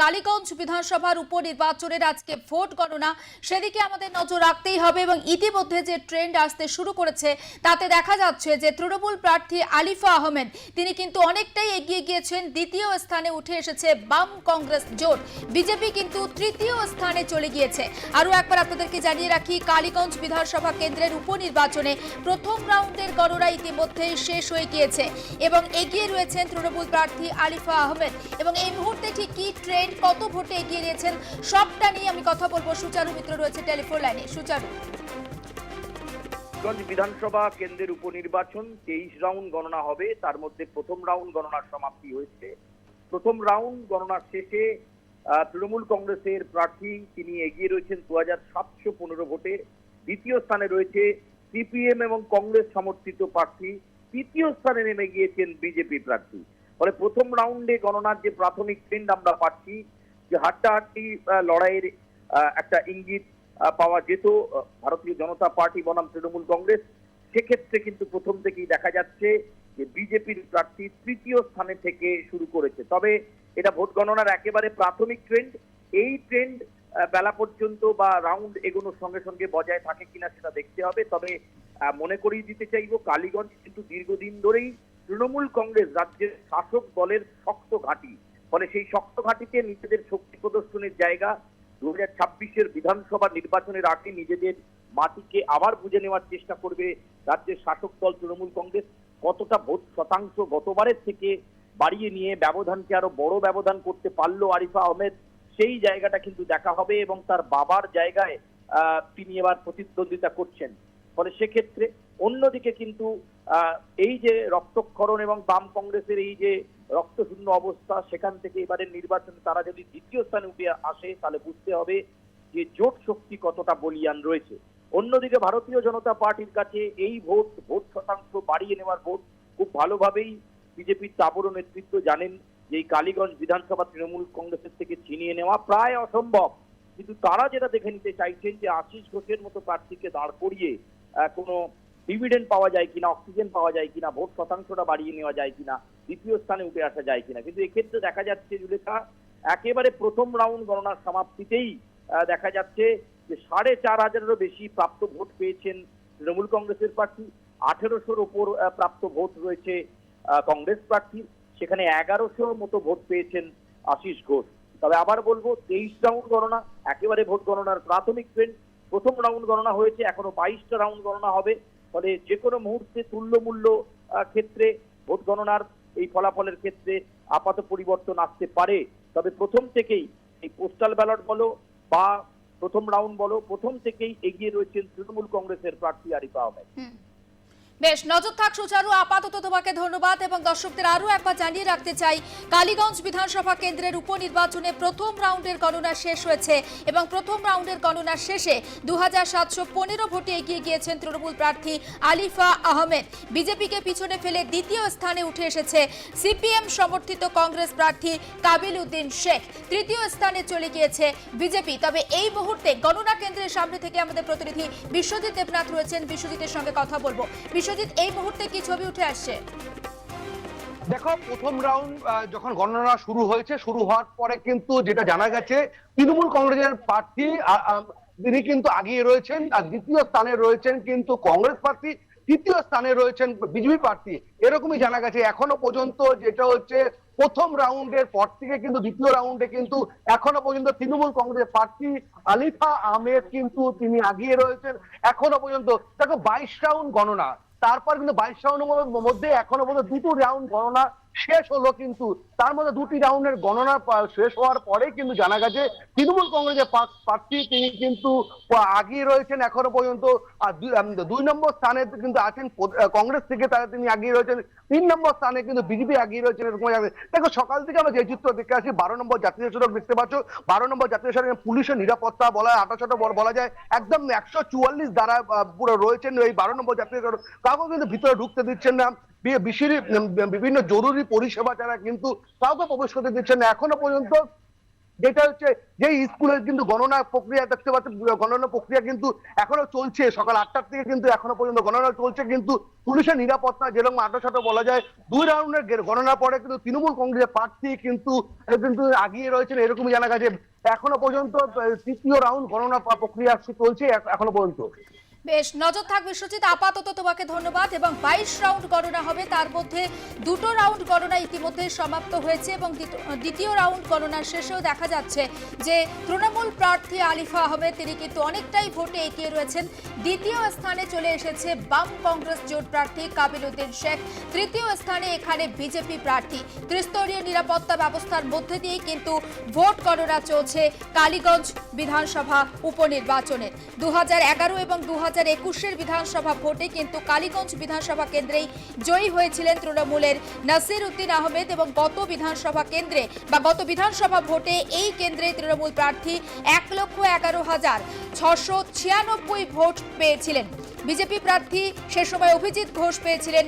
কালীগঞ্জ বিধানসভার উপনির্বাচনের আজকে ভোট গণনা, সেদিকে আমাদের নজর রাখতেই হবে এবং ইতিমধ্যে যে ট্রেন্ড আসতে শুরু করেছে, তাতে দেখা যাচ্ছে যে তৃণমূল প্রার্থী আলিফা আহমেদ, তিনি কিন্তু অনেকটাই এগিয়ে গিয়েছেন, দ্বিতীয় স্থানে উঠে এসেছে বাম কংগ্রেস জোট, বিজেপি কিন্তু তৃতীয় স্থানে চলে গিয়েছে। আরও একবার আপনাদেরকে জানিয়ে রাখি, কালীগঞ্জ বিধানসভা কেন্দ্রের উপনির্বাচনে প্রথম রাউন্ডের গণনা ইতিমধ্যেই শেষ হয়ে গিয়েছে এবং এগিয়ে রয়েছেন তৃণমূল প্রার্থী আলিফা আহমেদ। এবং এই মুহূর্তে ঠিক কি ট্রেন্ড কত ভোটে এগিয়ে রয়েছেন সবটা নিয়ে আমি কথা বলব। সুচারু মিত্র রয়েছে টেলিফোন লাইনে। সুচারু। গঞ্জ বিধানসভা কেন্দ্রের উপনির্বাচন, তেইশ রাউন্ড গণনা হবে। তার মধ্যে প্রথম রাউন্ড গণনার সমাপ্তি হয়েছে। প্রথম রাউন্ড গণনার শেষে তৃণমূল কংগ্রেসের প্রার্থী তিনি এগিয়ে রয়েছেন দু হাজার সাতশো পনেরো ভোটে। দ্বিতীয় স্থানে রয়েছে সিপিএম এবং কংগ্রেস সমর্থিত প্রার্থী। তৃতীয় স্থানে নেমে গিয়েছেন বিজেপি প্রার্থী। ফলে প্রথম রাউন্ডে গণনার যে প্রাথমিক ট্রেন্ড আমরা পাচ্ছি, যে হাড্ডাহাড্ডি লড়াইয়ের একটা ইঙ্গিত পাওয়া যেত ভারতীয় জনতা পার্টি বনাম তৃণমূল কংগ্রেস। সেক্ষেত্রে কিন্তু প্রথম থেকেই দেখা যাচ্ছে যে বিজেপির প্রার্থী তৃতীয় স্থানে থেকে শুরু করেছে। তবে এটা ভোট গণনার একেবারে প্রাথমিক ট্রেন্ড এই ট্রেন্ড বেলা পর্যন্ত বা রাউন্ড এগোনোর সঙ্গে সঙ্গে বজায় থাকে কিনা সেটা দেখতে হবে। তবে মনে করিয়ে দিতে চাইব, কালীগঞ্জ কিন্তু দীর্ঘদিন ধরেই তৃণমূল কংগ্রেস রাজ্যের শাসক দলের শক্ত ঘাঁটি। ফলে সেই শক্ত ঘাঁটিতে নিজেদের শক্তি প্রদর্শনের জায়গা দু হাজার ছাব্বিশের বিধানসভা নির্বাচনের আগে নিজেদের মাটিকে আবার বুঝে নেওয়ার চেষ্টা করবে রাজ্যের শাসক দল তৃণমূল কংগ্রেস। কতটা ভোট শতাংশ গতবারের থেকে বাড়িয়ে নিয়ে ব্যবধানকে আরও বড় ব্যবধান করতে পারল আরিফা আহমেদ, সেই জায়গাটা কিন্তু দেখা হবে এবং তার বাবার জায়গায় তিনি এবার প্রতিদ্বন্দ্বিতা করছেন। ফলে সেক্ষেত্রে অন্যদিকে কিন্তু এই যে রক্তক্ষরণ এবং বাম কংগ্রেসের এই যে রক্তশূন্য অবস্থা, সেখান থেকে এবারের নির্বাচনে তারা যদি দ্বিতীয় স্থানে উঠে আসে, তাহলে বুঝতে হবে যে জোট শক্তি কতটা বলিয়ান রয়েছে। অন্যদিকে ভারতীয় জনতা পার্টির কাছে এই ভোট ভোট শতাংশ বাড়িয়ে নেওয়ার ভোট খুব ভালোভাবেই বিজেপির তাবড় নেতৃত্ব জানেন যে এই কালীগঞ্জ বিধানসভা তৃণমূল কংগ্রেসের থেকে ছিনিয়ে নেওয়া প্রায় অসম্ভব। কিন্তু তারা যেটা দেখে নিতে চাইছেন যে আশিস ঘোষের মতো প্রার্থীকে দাঁড় করিয়ে কোনো ডিভিডেন্ড পাওয়া যায় কিনা অক্সিজেন পাওয়া যায় কিনা, ভোট শতাংশটা বাড়িয়ে নেওয়া যায় কিনা, দ্বিতীয় স্থানে উঠে আসা যায় কিনা। কিন্তু এক্ষেত্রে দেখা যাচ্ছে জুলেখা একেবারে প্রথম রাউন্ড গণনার সমাপ্তিতেই দেখা যাচ্ছে যে সাড়ে চার হাজারেরও বেশি প্রাপ্ত ভোট পেয়েছেন তৃণমূল কংগ্রেসের প্রার্থী, আঠেরোশোর ওপর প্রাপ্ত ভোট রয়েছে কংগ্রেস প্রার্থী, সেখানে এগারোশোর মতো ভোট পেয়েছেন আশিস ঘোষ। তবে আবার বলব, তেইশ রাউন্ড গণনা, একেবারে ভোট গণনার প্রাথমিক ট্রেন্ড প্রথম রাউন্ড গণনা হয়েছে, এখনও বাইশটা রাউন্ড গণনা হবে। ফলে যে কোনো মুহূর্তে তুল্যমূল্য ক্ষেত্রে ভোট গণনার এই ফলাফলের ক্ষেত্রে আপাত পরিবর্তন আসতে পারে। তবে প্রথম থেকেই এই পোস্টাল ব্যালট বলো বা প্রথম রাউন্ড বলো, প্রথম থেকেই এগিয়ে রয়েছেন তৃণমূল কংগ্রেসের প্রার্থী আরিফা আহমেদ। বেশ, নজর থাক সুচারু, আপাতত তোমাকে ধন্যবাদ এবং দর্শকদের আরও একবার জানিয়ে রাখতে চাই, কালীগঞ্জ বিধানসভা কেন্দ্রের উপনির্বাচনে প্রথম রাউন্ডের গণনা শেষ হয়েছে এবং প্রথম রাউন্ডের গণনা শেষে দু হাজার সাতশো পনেরো ভোটে এগিয়ে গিয়েছেন তৃণমূল প্রার্থী আলিফা আহমেদ। বিজেপিকে পিছনে ফেলে দ্বিতীয় স্থানে উঠে এসেছে সিপিএম সমর্থিত কংগ্রেস প্রার্থী কাবিল উদ্দিন শেখ। তৃতীয় স্থানে চলে গিয়েছে বিজেপি। তবে এই মুহূর্তে গণনা কেন্দ্রের সামনে থেকে আমাদের প্রতিনিধি বিশ্বজিৎ দেবনাথ রয়েছেন। বিশ্বজিতের সঙ্গে কথা বলব। বিশ্বজিৎ এই মুহূর্তে কি ছবি উঠে আসছে? দেখো, প্রথম রাউন্ড যখন গণনা শুরু হয়েছে, শুরু হওয়ার পরে কিন্তু যেটা জানা গেছে, তৃণমূল কংগ্রেসের প্রার্থী তিনি কিন্তু আগিয়ে রয়েছেন, আর দ্বিতীয় স্থানে রয়েছেন কিন্তু কংগ্রেস প্রার্থী, তৃতীয় স্থানে রয়েছেন বিজেপি প্রার্থী। এরকমই জানা গেছে। এখনও পর্যন্ত যেটা হচ্ছে, প্রথম রাউন্ডের পর থেকে কিন্তু দ্বিতীয় রাউন্ডে কিন্তু এখনও পর্যন্ত তৃণমূল কংগ্রেসের প্রার্থী আলিফা আহমেদ কিন্তু তিনি আগিয়ে রয়েছেন। এখনও পর্যন্ত, দেখো, বাইশ রাউন্ড গণনা। তারপর কিন্তু বাইশ রাউন্ডের মধ্যে এখনও পর্যন্ত দুটো রাউন্ড গণনা শেষ হলো কিন্তু। তার মধ্যে দুটি রাউন্ডের গণনা শেষ হওয়ার পরে কিন্তু জানা গেছে, তৃণমূল কংগ্রেসের প্রার্থী তিনি কিন্তু আগিয়ে রয়েছেন এখনও পর্যন্ত। দুই- নম্বর স্থানে কিন্তু আছেন কংগ্রেস থেকে তারা তিনি আগিয়ে রয়েছেন। তিন নম্বর স্থানে কিন্তু বিজেপি আগিয়ে রয়েছেন এরকম। দেখো, সকাল থেকে আমরা যে চিত্র দেখে আসি বারো নম্বর জাতীয় সড়ক দেখতে পাচ্ছ। বারো নম্বর জাতীয় সড়কে পুলিশের নিরাপত্তা বলা হয় আঠাশোটা বলা যায়। একদম একশো চুয়াল্লিশ দ্বারা পুরো রয়েছেন এই বারো নম্বর জাতীয় সড়ক। কাউকে কিন্তু ভিতরে ঢুকতে দিচ্ছেন না। বিভিন্ন জরুরি পরিষেবা ছাড়া কিন্তু কাউকে প্রবেশ করতে দিচ্ছেন না। এখনও পর্যন্ত যেটা হচ্ছে যে স্কুলের কিন্তু গণনা প্রক্রিয়া দেখতে পাচ্ছেন, গণনা প্রক্রিয়া কিন্তু এখনও চলছে। সকাল আটটার থেকে কিন্তু এখনও পর্যন্ত গণনা চলছে, কিন্তু পুলিশের নিরাপত্তা যেরকম আটো সাটো বলা যায়, দুই রাউন্ডের গণনা পরে কিন্তু তৃণমূল কংগ্রেসের প্রার্থী কিন্তু কিন্তু আগিয়ে রয়েছেন, এরকমই জানা গেছে। এখনও পর্যন্ত তৃতীয় রাউন্ড গণনা প্রক্রিয়া চলছে এখনও পর্যন্ত। বেশ, নজর থাকবে সুচিত আপাতত তোমাকে ধন্যবাদ এবং বাইশ রাউন্ড গণনা হবে। তার মধ্যে দুটো রাউন্ড গণনা ইতিমধ্যে সমাপ্ত হয়েছে এবং দ্বিতীয় রাউন্ড গণনার শেষেও দেখা যাচ্ছে যে তৃণমূল প্রার্থী আলিফা আহমেদ, তিনি কিন্তু অনেকটাই ভোটে এগিয়ে রয়েছেন। দ্বিতীয় স্থানে চলে এসেছে বাম কংগ্রেস জোট প্রার্থী কাবিল উদ্দিন শেখ। তৃতীয় স্থানে এখানে বিজেপি প্রার্থী। ত্রিস্তরীয় নিরাপত্তা ব্যবস্থার মধ্যে দিয়েই কিন্তু ভোট গণনা চলছে কালীগঞ্জ বিধানসভা উপনির্বাচনের দু হাজার এগারো এবং দু হাজার হাজার একুশের বিধানসভা ভোটে কিন্তু কালীগঞ্জ বিধানসভা কেন্দ্রেই জয়ী হয়েছিলেন তৃণমূলের নাসির উদ্দিন আহমেদ এবং গত বিধানসভা কেন্দ্রে বা গত বিধানসভা ভোটে এই কেন্দ্রে তৃণমূল প্রার্থী এক লক্ষ এগারো হাজার ছশো ছিয়ানব্বই ভোট পেয়েছিলেন। বিজেপি প্রার্থী সে সময় অভিজিৎ ঘোষ পেয়েছিলেন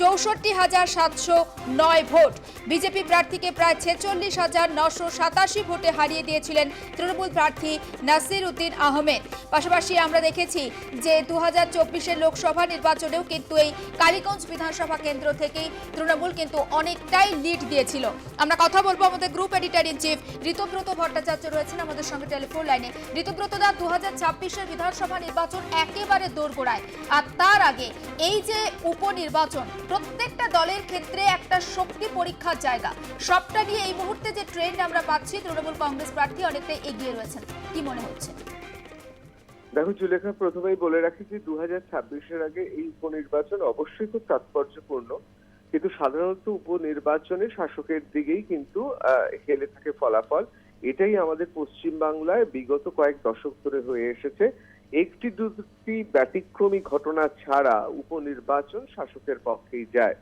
চৌষট্টি হাজার সাতশো নয় ভোট। বিজেপি প্রার্থীকে প্রায় ছেচল্লিশ হাজার নশো সাতাশি ভোটে হারিয়ে দিয়েছিলেন তৃণমূল প্রার্থী নাসির উদ্দিন আহমেদ। পাশাপাশি আমরা দেখেছি যে দু হাজার চব্বিশের লোকসভা নির্বাচনেও কিন্তু এই কালীগঞ্জ বিধানসভা কেন্দ্র থেকেই তৃণমূল কিন্তু অনেকটাই লিড দিয়েছিল। আমরা কথা বলব আমাদের group editor in chief Ritabrata Bhattacharya রয়েছেন আমাদের সঙ্গে টেলিফোন লাইনে। ঋতব্রত দা, দু হাজার ছাব্বিশের বিধানসভা নির্বাচন একেবারে দোরগোড়ায়। আর তার আগে এই যে উপনির্বাচন প্রত্যেকটা দলের ক্ষেত্রে একটা শক্তি পরীক্ষার জায়গা। সবটা নিয়ে এই মুহূর্তে যে ট্রেন্ড আমরা পাচ্ছি, তৃণমূল কংগ্রেস প্রার্থী অনেকটাই এগিয়ে রয়েছেন। কি মনে হচ্ছে? দেখো, জুলেখা, প্রথমেই বলে রাখি যে দু হাজার ছাব্বিশের আগে এই উপনির্বাচন অবশ্যই খুব তাৎপর্যপূর্ণ। কিন্তু সাধারণত উপনির্বাচনে শাসকের দিকেই কিন্তু হেলে থাকে ফলাফল। এটাই আমাদের পশ্চিম বাংলায় বিগত কয়েক দশক ধরে হয়ে এসেছে। একটি দুটি ব্যতিক্রমী ঘটনা ছাড়া উপনির্বাচন শাসকের পক্ষেই যায়।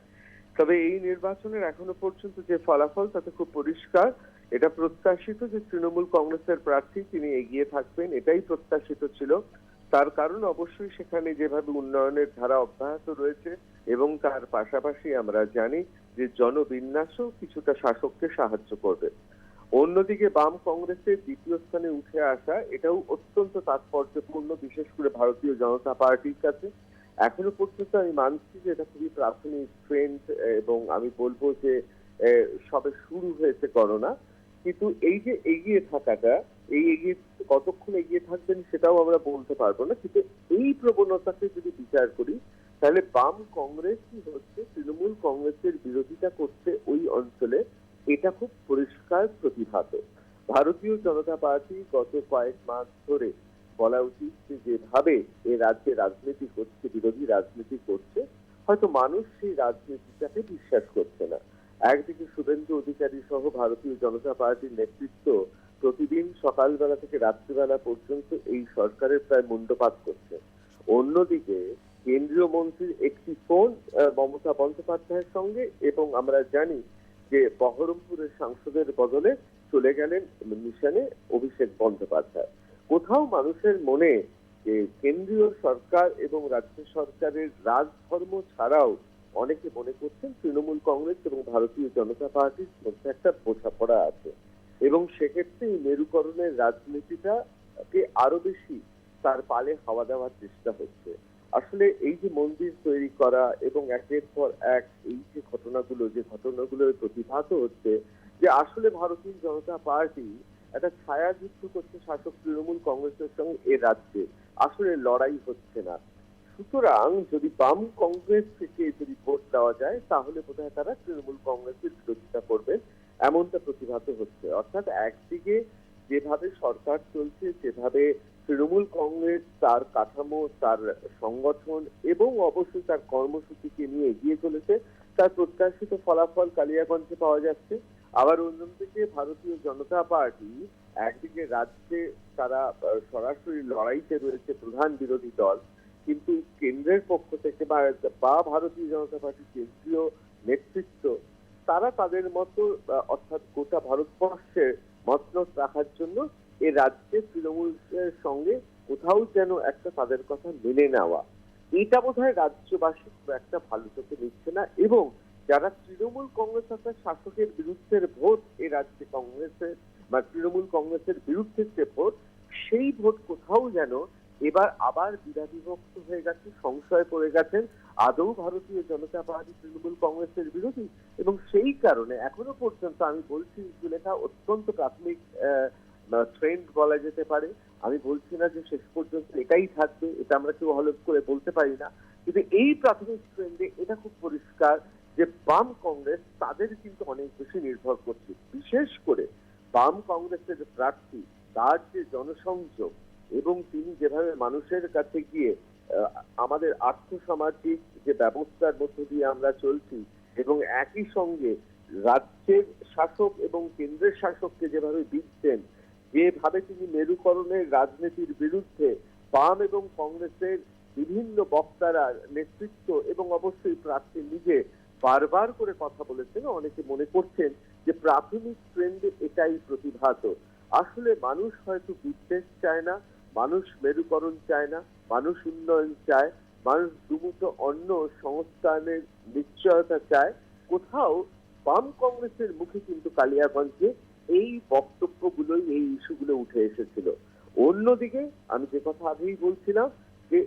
তবে এই নির্বাচনের এখনও পর্যন্ত যে ফলাফল তাতে খুব পরিষ্কার, এটা প্রত্যাশিত যে তৃণমূল কংগ্রেসের প্রার্থী তিনি এগিয়ে থাকবেন, এটাই প্রত্যাশিত ছিল। তার কারণ অবশ্যই সেখানে যেভাবে উন্নয়নের ধারা অব্যাহত রয়েছে এবং তার পাশাপাশি আমরা জানি যে জনবিন্যাসও কিছুটা শাসককে সাহায্য করবে। অন্যদিকে বাম কংগ্রেসের দ্বিতীয় স্থানে উঠে আসা, এটাও অত্যন্ত তাৎপর্যপূর্ণ, বিশেষ করে ভারতীয় জনতা পার্টির কাছে। এখনও পর্যন্ত আমি মানছি যে এটা খুবই প্রাথমিক ট্রেন্ড এবং আমি বলব যে সবে শুরু হয়েছে করোনা। কিন্তু এই যে এগিয়ে থাকাটা, এই এগিয়ে, কতক্ষণ এগিয়ে থাকবেন সেটাও আমরা বলতে পারব না। কিন্তু এই প্রবণতাকে যদি বিচার করি, তাহলে বাম কংগ্রেসই হচ্ছে, তৃণমূল কংগ্রেসের বিরোধিতা করছে ওই অঞ্চলে। এটা খুব পরিষ্কার প্রতিভাত। ভারতীয় জনতা পার্টি গত কয়েক মাস ধরে বলা উচিত যে যেভাবে এ রাজ্যে রাজনীতি করছে, বিরোধী রাজনীতি করছে, হয়তো মানুষ সেই রাজনীতিটাকে বিশ্বাস করছে না। একদিকে শুভেন্দু অধিকারী সহ ভারতীয় জনতা পার্টির নেতৃত্ব প্রতিদিন সকালবেলা থেকে রাত্রিবেলা পর্যন্ত এই সরকারের প্রায় মুন্ডপাত করছে। অন্যদিকে কেন্দ্রীয় মন্ত্রীর একটি ফোন মমতা বন্দ্যোপাধ্যায়ের সঙ্গে এবং আমরা জানি যে বহরমপুরের সাংসদের বদলে চলে গেলেন মিশনে অভিষেক বন্দ্যোপাধ্যায়। কোথাও মানুষের মনে যে কেন্দ্রীয় সরকার এবং রাজ্য সরকারের রাজধর্ম ছাড়াও অনেকে মনে করছেন তৃণমূল কংগ্রেস এবং ভারতীয় জনতা পার্টির মধ্যে একটা বোঝাপড়া আছে। এবং সেক্ষেত্রে মেরুকরণের রাজনীতিটাকে আরও বেশি তার পালে হাওয়া দেওয়ার চেষ্টা হচ্ছে। আসলে এই যে মন্দির তৈরি করা এবং একের পর এক এই যে ঘটনাগুলো যে ঘটনাগুলো প্রতিভাত হচ্ছে যে আসলে ভারতীয় জনতা পার্টি একটা ছায়া যুদ্ধ করছে শাসক তৃণমূল কংগ্রেসের সঙ্গে এ রাজ্যে। আসলে লড়াই হচ্ছে না। সুতরাং যদি বাম কংগ্রেস থেকে যদি ভোট দেওয়া যায়, তাহলে বোধহয় তারা তৃণমূল কংগ্রেসের বিরোধিতা করবে। এমনটা প্রতিভাত হচ্ছে। অর্থাৎ একদিকে যেভাবে সরকার চলছে যেভাবে তৃণমূল কংগ্রেস তার কাঠামো, তার সংগঠন এবং অবশ্যই তার কর্মসূচিকে নিয়ে এগিয়ে চলেছে। তার প্রত্যাশিত ফলাফল কালিয়াগঞ্জে পাওয়া যাচ্ছে। আবার অন্যদিকে ভারতীয় জনতা পার্টি একদিকে রাজ্যে তারা সরাসরি লড়াইতে রয়েছে প্রধান বিরোধী দল। কিন্তু কেন্দ্রের পক্ষ থেকে বা ভারতীয় জনতা পার্টির কেন্দ্রীয় নেতৃত্ব, তারা তাদের মতো অর্থাৎ গোটা ভারতবর্ষের মতনত রাখার জন্য এ রাজ্যে তৃণমূলের সঙ্গে কোথাও যেন একটা তাদের কথা মেনে নেওয়া। এটা বোধ হয় রাজ্যবাসী খুব একটা ভালো চোখে নিচ্ছে না এবং যারা তৃণমূল কংগ্রেস অর্থাৎ শাসকের বিরুদ্ধের ভোট এ রাজ্যে কংগ্রেসের বা তৃণমূল কংগ্রেসের বিরুদ্ধে যে ভোট, সেই ভোট কোথাও যেন এবার আবার বিভক্ত হয়ে গেছে, সংশয় পড়ে গেছেন আদৌ ভারতীয় জনতা পার্টি তৃণমূল কংগ্রেসের বিরোধী এবং সেই কারণে এখনও পর্যন্ত আমি বলছি লেখা অত্যন্ত প্রাথমিক ট্রেন্ড বলা যেতে পারে, আমি বলছি না যে শেষ পর্যন্ত এটাই থাকবে, এটা আমরা কেউ হলফ করে বলতে পারি না। কিন্তু এই প্রাথমিক ট্রেন্ডে এটা খুব পরিষ্কার যে বাম কংগ্রেস তাদের কিন্তু অনেক বেশি নির্ভর করছে। বিশেষ করে বাম কংগ্রেসের প্রার্থী, তার যে জনসংযোগ এবং তিনি যেভাবে মানুষের কাছে গিয়ে আমাদের আর্থসামাজিক যে ব্যবস্থার মধ্য দিয়ে আমরা চলছি এবং একই সঙ্গে রাজ্যের শাসক এবং কেন্দ্রের শাসককে যেভাবে দিচ্ছেন যেভাবে তিনি মেরুকরণের রাজনীতির বিরুদ্ধে বাম এবং কংগ্রেসের বিভিন্ন বক্তারা নেতৃত্ব এবং অবশ্যই প্রার্থী নিজে বারবার করে কথা বলেছেন, অনেকে মনে করছেন যে প্রাথমিক ট্রেন্ডে এটাই প্রতিভাত। আসলে মানুষ হয়তো বিদ্বেষ চায় না, মানুষ মেরুকরণ চায় না, মানুষ উন্নয়ন চায়, মানুষ দুমুঠো অন্য সংস্থানের নিশ্চয়তা চায়। কোথাও বাম কংগ্রেসের মুখে কিন্তু কালিয়াগঞ্জে এই বক্তব্যগুলোই, এই ইস্যুগুলো উঠে এসেছিল। অন্যদিকে আমি যে কথা আগেই বলছিলাম যে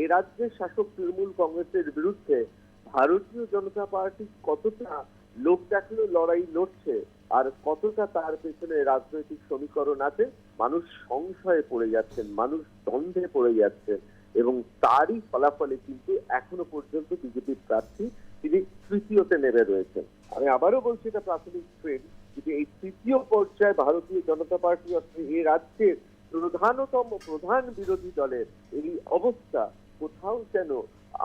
এ রাজ্যের শাসক তৃণমূল কংগ্রেসের বিরুদ্ধে ভারতীয় জনতা পার্টি কতটা লোক দেখাল লড়াই লড়ছে, আর কতটা তার পেছনে রাজনৈতিক সমীকরণ আছে, মানুষ সংশয়ে পড়ে যাচ্ছেন, মানুষ দ্বন্দ্বে পড়ে যাচ্ছেন, এবং তারই ফলাফলে কিন্তু এখনও পর্যন্ত বিজেপির প্রার্থী তিনি তৃতীয়তে নেমে রয়েছেন। আমি আবারও বলছি, এটা প্রাথমিক ট্রেন্ড কিন্তু এই তৃতীয় পর্যায়ে ভারতীয় জনতা পার্টি অর্থাৎ এই রাজ্যের প্রধানতম প্রধান বিরোধী দলের এই অবস্থা কোথাও যেন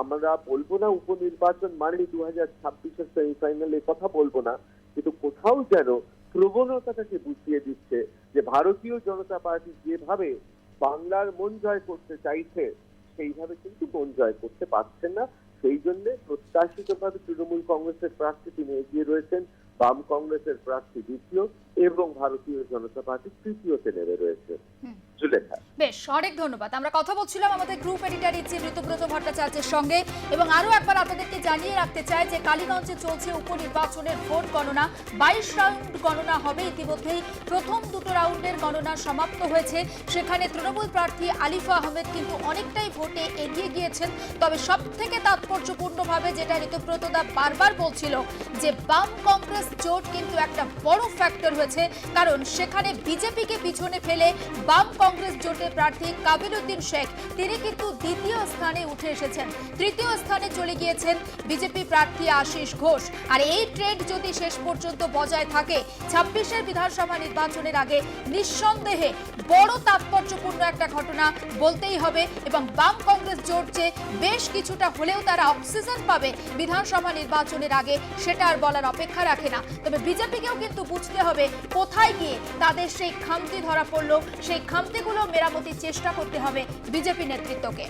আমরা বলব না, উপনির্বাচন মানে দু হাজার ছাব্বিশের সেমিফাইনালে কথা বলব না, কিন্তু কোথাও যেন প্রবণতাটাকে বুঝিয়ে দিচ্ছে যে ভারতীয় জনতা পার্টি যেভাবে বাংলার মন জয় করতে চাইছে, সেইভাবে কিন্তু মন জয় করতে পারছেন না। সেই জন্য প্রত্যাশিতভাবে তৃণমূল কংগ্রেসের প্রার্থী তিনি এগিয়ে রয়েছেন। বাম কংগ্রেসের প্রার্থী দ্বিতীয় এবং ভারতীয় জনতা পার্টি তৃতীয়তে নেমে রয়েছে। বেশ অনেক ধন্যবাদ। আমরা কথা বলছিলাম আমাদের গ্রুপ এডিটর ইচি ঋতুব্রত ভট্টাচার্যের সঙ্গে এবং আরও একবার আপনাদেরকে জানিয়ে রাখতে চাই যে কালীগঞ্জে চলছে উপনির্বাচনের ভোট গণনা। বাইশ রাউন্ড গণনা হবে ইতিমধ্যেই। প্রথম দুটো রাউন্ডের গণনা সমাপ্ত হয়েছে। সেখানে তৃণমূল প্রার্থী আলিফা আহমেদ কিন্তু অনেকটাই ভোটে এগিয়ে গিয়েছেন। তবে সব থেকে তাৎপর্যপূর্ণভাবে যেটা ঋতুব্রতদা বারবার বলছিল যে বাম কংগ্রেস জোট কিন্তু একটা বড় ফ্যাক্টর হয়েছে কারণ সেখানে বিজেপিকে পিছনে ফেলে বাম কংগ্রেস জোটের প্রার্থী কাবিলউদ্দিন শেখ, তিনি কিন্তু দ্বিতীয় স্থানে উঠে এসেছেন। তৃতীয় স্থানে চলে গিয়েছেন বিজেপি প্রার্থী আশিস ঘোষ। আর এই ট্রেন্ড যদি শেষ পর্যন্ত বজায় থাকে ছাব্বিশের বিধানসভা নির্বাচনের আগে নিঃসন্দেহে বড় তাৎপর্যপূর্ণ একটা ঘটনা বলতেই হবে এবং বাম কংগ্রেস জোট যে বেশ কিছুটা হলেও তারা অক্সিজেন পাবে বিধানসভা নির্বাচনের আগে, সেটা আর বলার অপেক্ষা রাখে না। তবে বিজেপিকেও কিন্তু বুঝতে হবে কোথায় গিয়ে তাদের সেই খামতি ধরা পড়ল? সেই খামতিগুলো মেরামতির চেষ্টা করতে হবে বিজেপি নেতৃত্বকে।